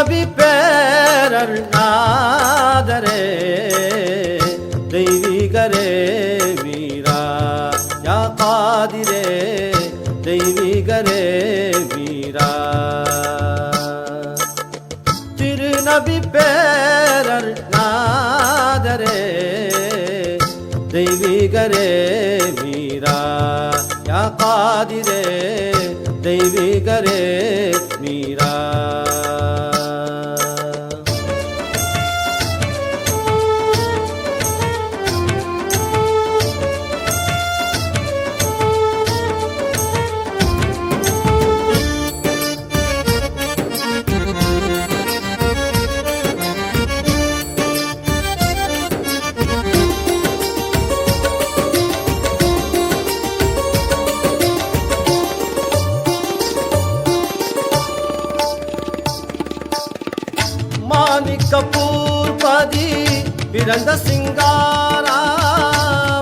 நபி பேரர் நாதரே தெய்வீகரே வீரா யா காதிரே தெய்வீகரே வீரா. திருநபி பேரர் நாதரே தெய்வீகரே வீரா யா காதிரே தெய்வீகரே மாணிக்கப்பூர் பதி பிறந்த சிங்காரா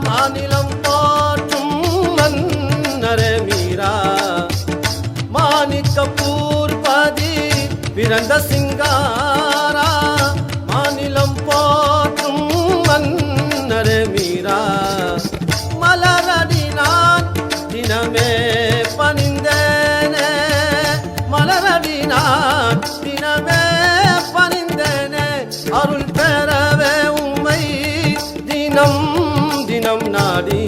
மாநிலம் போற்றும் மன்னரே மீரா. மாணிக்கப்பூர் பதி பிறந்த சிங்காரா மாநிலம் போற்றும் மன்னரே மீரா. மலரடி நான் தினமே பணிந்தேனே மலரடி நான் தினமே தினம் நாடி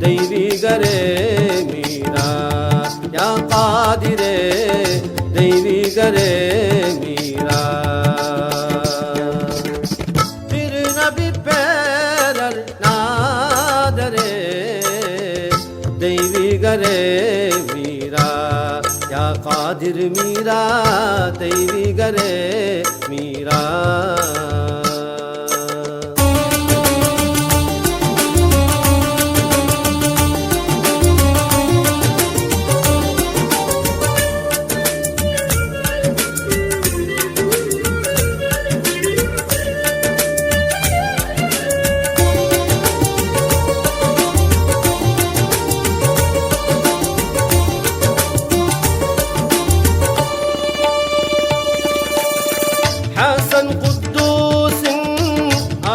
தெய்வீகரே மீரா யா காதிரே தெய்வீகரே மீரா திருநபி பேரல் நாதரே தெய்வீகரே மீரா யா காதிர் மீரா தெய்வீகரே மீரா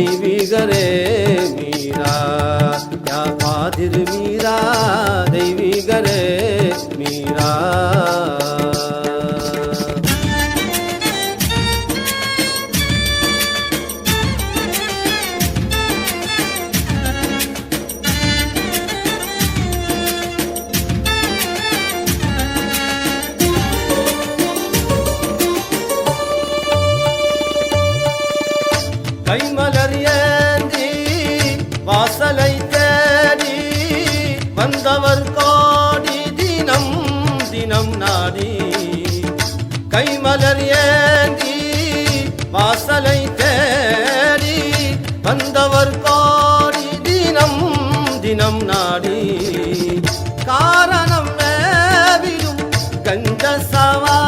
தெய்வீகரே மீரா யா காதிர் மீரா தெய்வீகரே மீரா கைமலர் வாசலை தேடி வந்தவர் காடி தினம் தினம் நாடி. கைமலர் ஏந்தி வாசலை தேடி வந்தவர் காடி தினம் தினம் நாடி. காரணம் மேவிடும் கஞ்ச சவா